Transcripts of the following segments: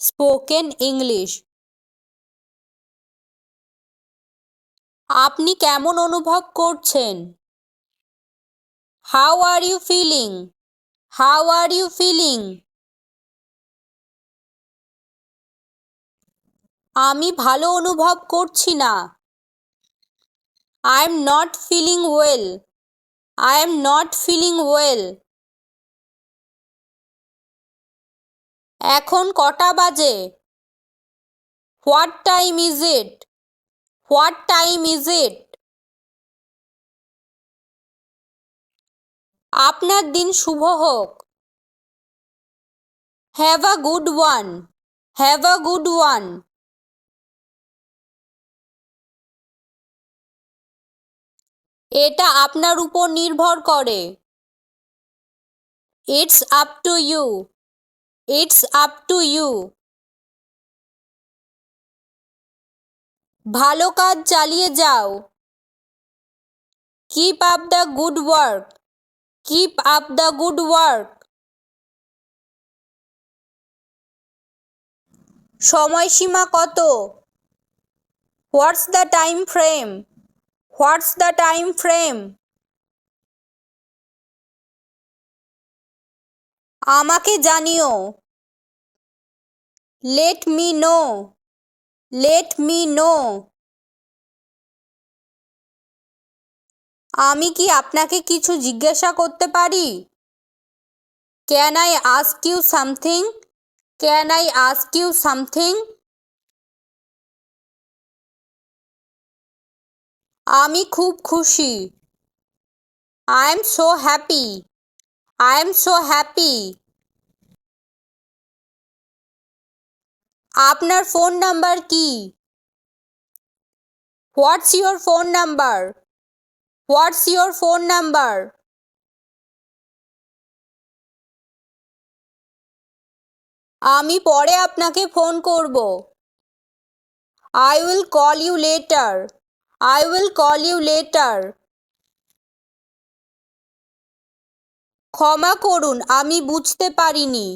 Spoken English. আপনি কেমন অনুভব করছেন? How are you feeling how are you feeling আমি ভালো অনুভব করছি না। I am not feeling well I am not feeling well এখন কটা বাজে? What time is it what time is it আপনার দিন শুভ হোক। Have a good one have a good one এটা আপনার উপর নির্ভর করে। It's up to you it's up to you ভালো কাজ চালিয়ে যাও। Keep up the good work keep up the good work সময়সীমা কত? What's the time frame what's the time frame আমাকে জানিও। Let me know let me know আমি কি আপনাকে কিছু জিজ্ঞাসা করতে পারি? Can I ask you something can I ask you something আমি খুব খুশি। I am so happy I am so happy আপনার ফোন নাম্বার কি what's your phone number what's your phone number আমি পরে আপনাকে ফোন করব I will call you later I will call you later ক্ষমা করুন, আমি বুঝতে পারিনি।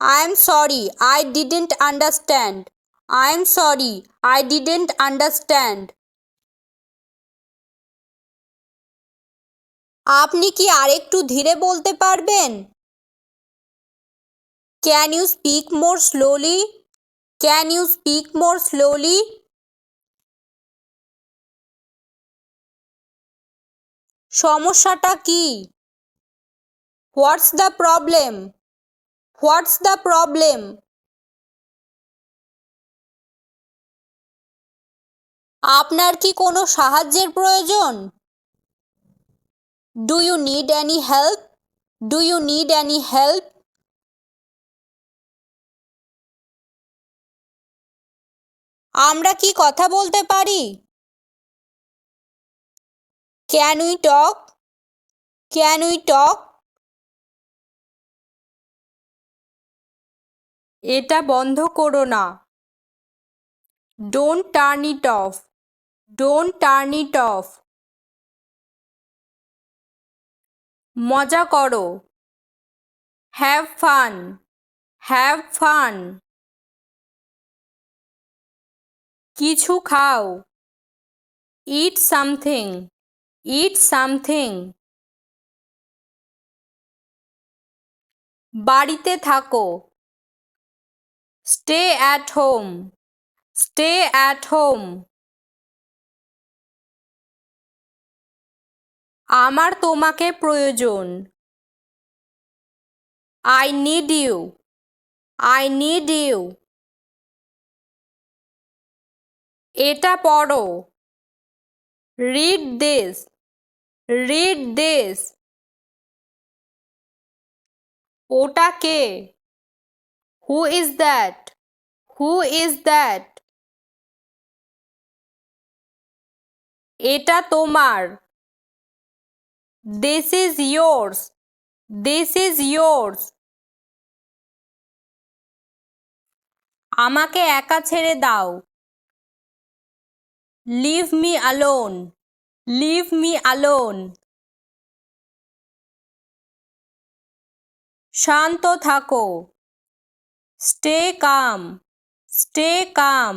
I am sorry I didn't understand I am sorry I didn't understand আপনি কি আরেকটু ধীরে বলতে পারবেন? Can you speak more slowly can you speak more slowly সমস্যাটা কি? What's the problem what's the problem আপনার কি কোনো সাহায্যের প্রয়োজন? Do you need any help do you need any help আমরা কি কথা বলতে পারি? Can we talk can we talk এটা বন্ধ করো না। Don't turn it off don't turn it off মজা করো। হ্যাভ ফান হ্যাভ ফান কিছু খাও। ইট সামথিং ইট সামথিং বাড়িতে থাকো। Stay at home stay at home আমার তোমাকে প্রয়োজন। I need you I need you এটা পড়ো। রিড দিস রিড দিস ওটা কে? Who is that who is that এটা তোমার। This is yours this is yours আমাকে একা ছেড়ে দাও। Leave me alone leave me alone শান্ত থাকো। Stay calm stay calm.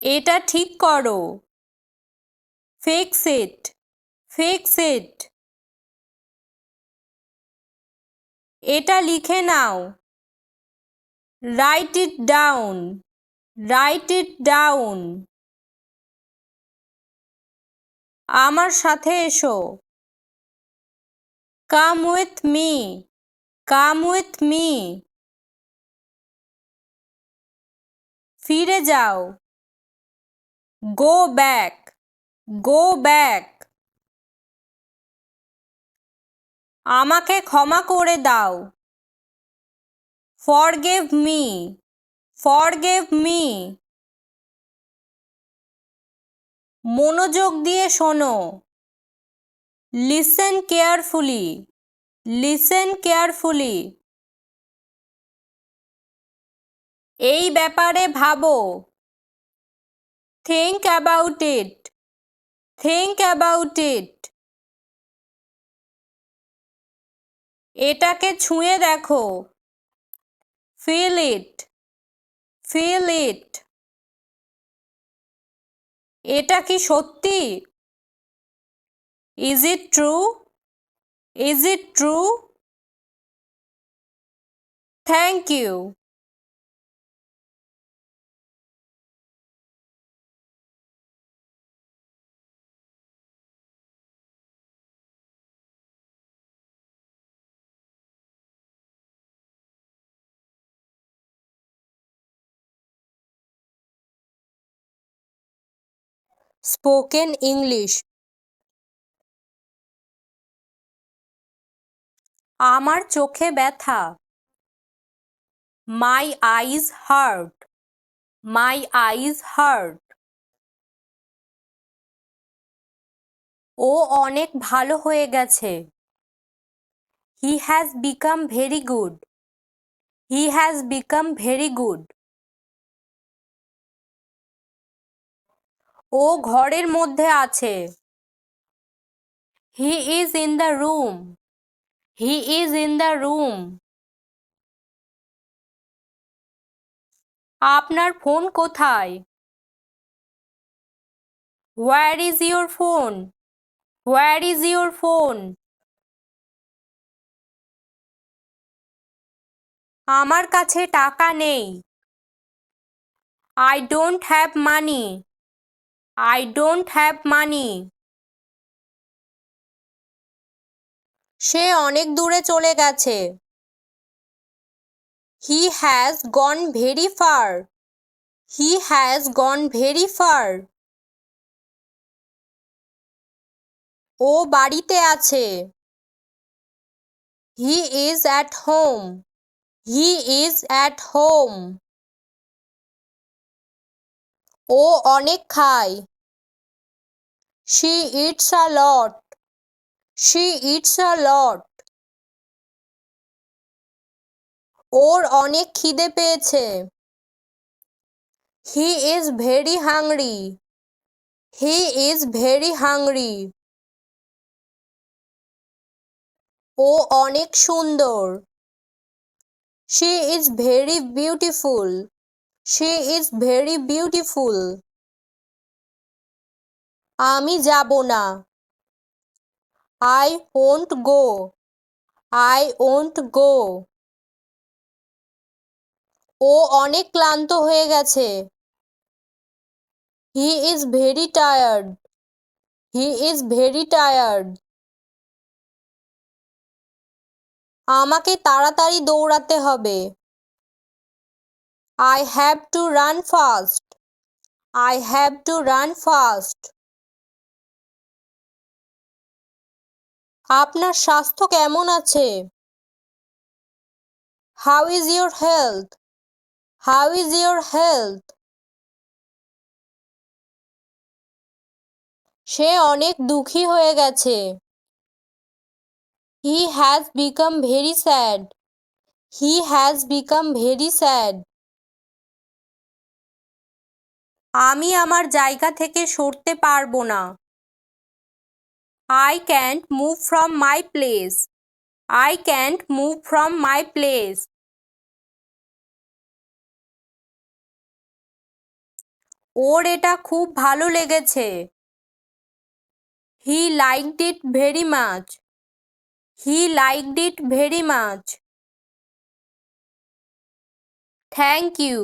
এটা ঠিক করো। Fix it fix it. এটা লিখে নাও। Write it down, write it down. আমার সাথে এসো। Come with me. Come with me ফিরে যাও। গো ব্যাক গো ব্যাক আমাকে ক্ষমা করে দাও। ফরগেভ মি ফরগেভ মি মনোযোগ দিয়ে শোনো। লিসেন কেয়ারফুলি লিসেন কেয়ারফুলি এই ব্যাপারে ভাবো। Think about it think about it এটাকে ছুঁয়ে দেখো। ফিল ইট ফিল ইট এটা কি সত্যি? Is it true is it true thank you spoken English আমার চোখে ব্যথা। My eyes hurt my eyes hurt ও অনেক ভালো হয়ে গেছে। He has become very good he has become very good ও ঘরের মধ্যে আছে। He is in the room he is in the room আপনার ফোন কোথায়? Where is your phone where is your phone আমার কাছে টাকা নেই। I don't have money I don't have money সে অনেক দূরে চলে গেছে। He has gone very far he has gone very far ও বাড়িতে আছে। He is at home he is at home ও অনেক খায়। She eats a lot she eats a lot ওর অনেক খিদে পেয়েছে। He is very hungry he is very hungry ও অনেক সুন্দর। She is very beautiful she is very beautiful আমি যাব না। I won't go I won't go ও অনেক ক্লান্ত হয়ে গেছে। He is very tired he is very tired আমাকে তাড়াতাড়ি দৌড়াতে হবে। I have to run fast I have to run fast আপনার স্বাস্থ্য কেমন আছে? How is your health how is your health সে অনেক দুঃখী হয়ে গেছে। He has become very sad he has become very sad আমি আমার জায়গা থেকে সরতে পারব না। I can't move from my place I can't move from my place ওর এটা খুব ভালো লেগেছে। He liked it very much he liked it very much thank you